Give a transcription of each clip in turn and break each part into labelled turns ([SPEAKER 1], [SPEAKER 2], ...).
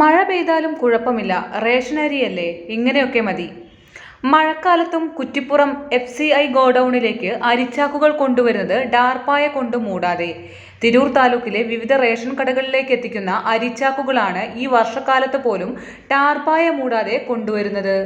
[SPEAKER 1] മഴ പെയ്താലും കുഴപ്പമില്ല. റേഷനരിയല്ലേ? ഇങ്ങനെയൊക്കെ മതി. മഴക്കാലത്തും കുറ്റിപ്പുറം എഫ് സി ഐ ഗോഡൌണിലേക്ക് അരിച്ചാക്കുകൾ കൊണ്ടുവരുന്നത് ഡാർപ്പായ കൊണ്ട് മൂടാതെ. തിരൂർ താലൂക്കിലെ വിവിധ റേഷൻ കടകളിലേക്ക് എത്തിക്കുന്ന അരിച്ചാക്കുകളാണ് ഈ വർഷക്കാലത്ത് പോലും ടാർപ്പായ മൂടാതെ കൊണ്ടുവരുന്നത്.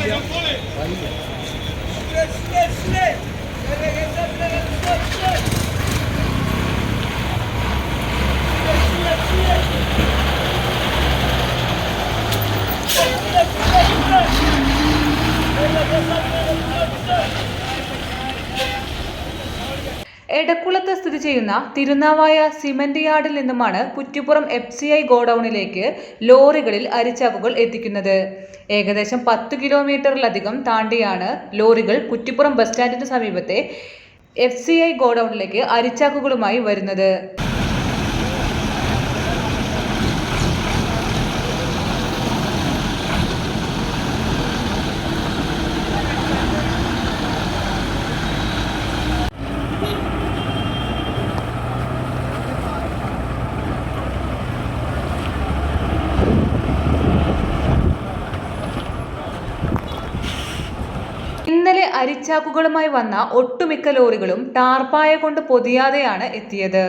[SPEAKER 1] Bahia. Bahia. എടക്കുളത്ത് സ്ഥിതി ചെയ്യുന്ന തിരുനാവായ സിമന്റ് യാർഡിൽ നിന്നുമാണ് കുറ്റിപ്പുറം എഫ് സി ഐ ഗോഡൌണിലേക്ക് ലോറികളിൽ അരിച്ചാക്കുകൾ എത്തിക്കുന്നത്. ഏകദേശം പത്ത് കിലോമീറ്ററിലധികം താണ്ടിയാണ് ലോറികൾ കുറ്റിപ്പുറം ബസ് സ്റ്റാൻഡിന് സമീപത്തെ എഫ് സി ഐ ഗോഡൌണിലേക്ക് അരിച്ചാക്കുകളുമായി വരുന്നത്. ഇന്നലെ അരിച്ചാക്കുകളുമായി വന്ന ഒട്ടുമിക്ക ലോറികളും ടാർപ്പായ കൊണ്ട് പൊതിയാതെയാണ് എത്തിയത്.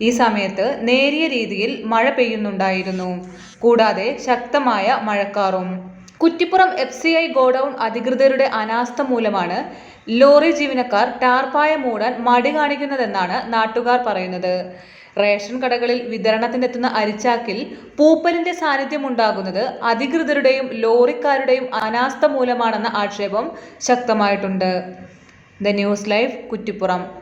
[SPEAKER 1] ഈ സമയത്ത് നേരിയ രീതിയിൽ മഴ പെയ്യുന്നുണ്ടായിരുന്നു. കൂടാതെ ശക്തമായ മഴക്കാറും. Kuttippuram F C I godown അധികൃതരുടെ അനാസ്ഥ മൂലമാണ് ലോറി ജീവനക്കാർ ടാർപ്പായ മൂടാൻ മടി കാണിക്കുന്നതെന്നാണ് നാട്ടുകാർ പറയുന്നത്. റേഷൻ കടകളിൽ വിതരണത്തിനെത്തുന്ന അരിച്ചാക്കിൽ പൂപ്പലിന്റെ സാന്നിധ്യം ഉണ്ടാകുന്നത് അധികൃതരുടെയും ലോറിക്കാരുടെയും അനാസ്ഥ മൂലമാണെന്ന ആക്ഷേപം ശക്തമായിട്ടുണ്ട്. The news life Kuttippuram.